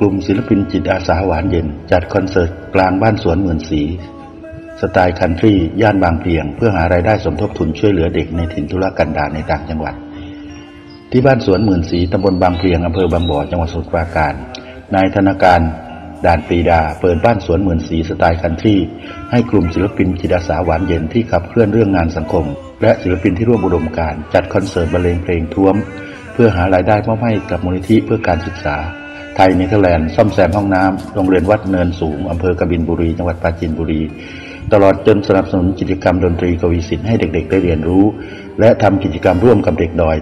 กลุ่มศิลปินจิตอาสาหวานเย็น จัดคอนเสิร์ตกลางบ้านสวนเหมือนสี สไตล์คันทรีย่านบางเพียง เพื่อหารายได้สมทบทุนช่วยเหลือเด็กในถิ่นทุรกันดารในต่างจังหวัด ที่บ้านสวนหมื่นสีตำบลบางเพียงอำเภอบางบ่อจังหวัดสุทรปราการ นายธนาการ ด่านปรีดาเปิดบ้านสวนเหมื่นสีสไตล์คันทรีให้กลุ่มศิลปินจิตอาสาหวานเย็นที่ขับเคลื่อนเรื่องงานสังคม และศิลปินที่ร่วมอุดมการจัดคอนเสิร์ตบรรเลงเพลงท้วม เพื่อหารายได้มอบให้กับมูลนิธิเพื่อการศึกษา ไทยเนเธอร์แลนด์ซ่อมแซมห้องน้ำโรงเรียนวัดเนินสูงอำเภอกบินบุรีจังหวัดปราจีนบุรี ตลอดจนสนับสนุนกิจกรรมดนตรีกวีศิลป์ให้เด็กๆ ได้เรียนรู้ และทำกิจกรรมร่วมกับเด็กดอย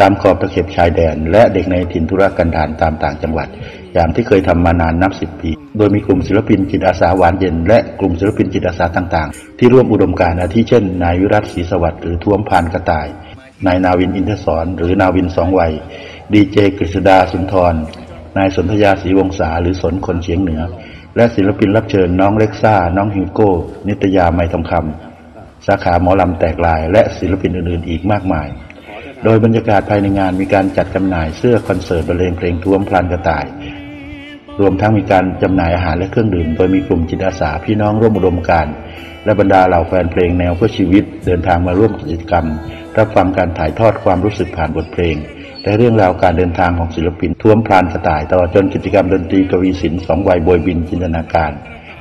ตามขอบตะเข็บชายแดน และเด็กในถิ่นธุรกันดารตามต่างจังหวัด อย่างที่เคยทำมานานนับสิบปี โดยมีกลุ่มศิลปินจิตอาสาหวานเย็น และกลุ่มศิลปินจิตอาสาต่างๆ ที่ร่วมอุดมการณ์อาทิเช่น นายวิรัตศรีสวัสดิ์หรือท้วมพานกระต่าย นายนาวินอินทศรหรือนาวินสองวัย ดีเจกฤษดาสุนทร นายสนธยาศรีวงศาหรือสนคนเฉียงเหนือ และศิลปินรับเชิญน้องเล็กซ่า น้องฮิวโก้ นิตยาไมทองคำสาขาหมอลำแตกลาย และศิลปินอื่นๆ อีกมากมายโดยบรรยากาศภายในงานมีการจัดจำหน่ายเสื้อคอนเสิร์ตบรรเลงเพลงท้วมพลานกระต่าย รวมทั้งมีการจำหน่ายอาหารและเครื่องดื่ม โดยมีกลุ่มจิตอาสาพี่น้องร่วมอุดมการณ์และบรรดาเหล่าแฟนเพลงแนวเพื่อชีวิต เดินทางมาร่วมกิจกรรม รับฟังการถ่ายทอดความรู้สึกผ่านบทเพลง และเรื่องราวการเดินทางของศิลปินท้วมพลานกระต่ายตลอดจนกิจกรรมดนตรีกวีศิลป์สองวัยโบยบินจินตนาการ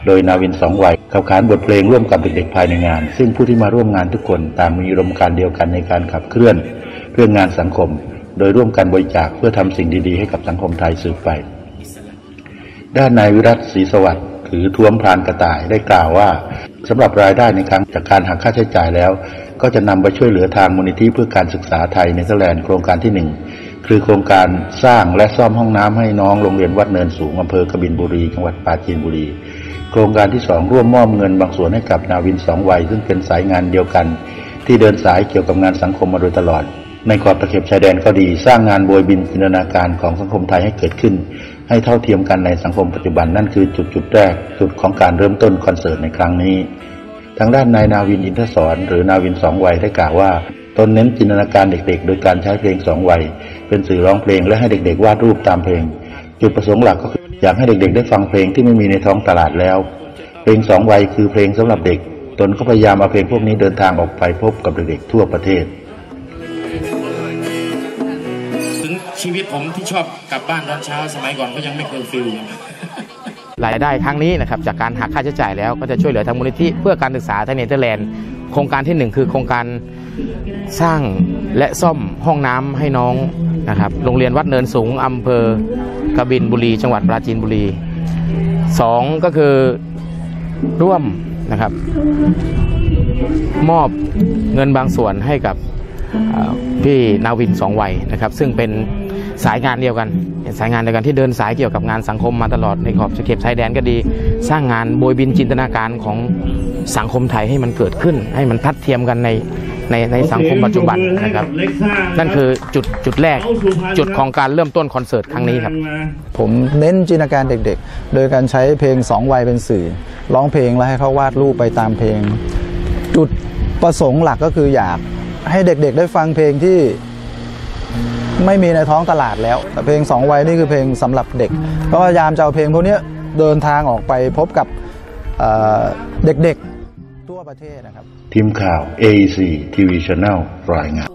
โดยนาวินสองวัยขับขานบทเพลงร่วมกับเด็กๆภายในงาน ซึ่งผู้ที่มาร่วมงานทุกคนต่างมีอุดมการณ์เดียวกันในการขับเคลื่อน เพื่องานสังคม โดยร่วมกันบริจาคเพื่อทำสิ่งดีๆ ให้กับสังคมไทยสืบไป ด้านนายวิรัตศรีสวัสดิ์หรือท้วมพรานกระต่ายได้กล่าวว่าสำหรับรายได้ในครั้งจากการหักค่าใช้จ่ายแล้ว ก็จะนำไปช่วยเหลือทางมูลนิธิเพื่อการศึกษาไทยในเธอร์แลนด์โครงการที่หนึ่งคือโครงการสร้างและซ่อมห้องน้ำให้น้องโรงเรียนวัดเนินสูงอำเภอกบินบุรีจังหวัดปราจีนบุรี โครงการที่สองร่วมมอบเงินบางส่วนให้กับนาวินสองวัยซึ่งเป็นสายงานเดียวกัน ที่เดินสายเกี่ยวกับงานสังคมมาโดยตลอดในขอบตะเข็บชายแดนก็ดีสร้างงานโบยบินจินตนาการของสังคมไทยให้เกิดขึ้น ให้เท่าเทียมกันในสังคมปัจจุบันนั่นคือจุดจุดแรกจุดของการเริ่มต้นคอนเสิร์ตในครั้งนี้ ทางด้านนายนาวินอินทศรหรือนาวินสองวัยได้กล่าวว่าตนเน้นจินตนาการเด็กๆ โดยการใช้เพลงสองวัย เป็นสื่อร้องเพลงและให้เด็กๆ วาดรูปตามเพลง จุดประสงค์หลักก็คืออยากให้เด็กๆ ได้ฟังเพลงที่ไม่มีในท้องตลาดแล้ว เพลงสองวัยคือเพลงสำหรับเด็ก ตนก็พยายามเอาเพลงพวกนี้เดินทางออกไปพบกับเด็กๆทั่วประเทศ ชีวิตผมที่ชอบกลับบ้านตอนเช้า สมัยก่อนก็ยังไม่เคยฟิลอย่างนี้รายได้ครั้งนี้นะครับจากการหักค่าใช้จ่ายแล้วก็จะช่วยเหลือทางมูลนิธิเพื่อการศึกษาไทยเนเธอร์แลนด์โครงการที่ 1 คือโครงการสร้างและซ่อมห้องน้ำให้น้องนะครับโรงเรียนวัดเนินสูงอำเภอกบินบุรี จังหวัดปราจีนบุรี 2 ก็คือร่วมนะครับ มอบเงินบางส่วนให้กับพี่นาวินสองวัยนะครับ ซึ่งเป็น สายงานเดียวกันเป็นสายงานเดียวกันที่เดินสายเกี่ยวกับงานสังคมมาตลอดในขอบเขตชายแดนก็ดี สร้างงานโบยบินจินตนาการของสังคมไทยให้มันเกิดขึ้น ให้มันทัดเทียมกันในในในสังคมปัจจุบันนะครับ นั่นคือจุดจุดแรกจุดของการเริ่มต้นคอนเสิร์ตครั้งนี้ครับ ผมเน้นจินตนาการเด็กๆ โดยการใช้เพลงสองวัยเป็นสื่อ ร้องเพลงแล้วให้เขาวาดรูปไปตามเพลง จุดประสงค์หลักก็คืออยากให้เด็กๆ ได้ฟังเพลงที่ ไม่มีในท้องตลาดแล้ว แต่เพลงสองวัยนี่คือเพลงสำหรับเด็ก ก็พยายามจะเอาเพลงพวกเนี้ยเดินทางออกไปพบกับเอ่อเด็กๆทั่วประเทศนะครับ ทีมข่าว AEC TV Channel รายงาน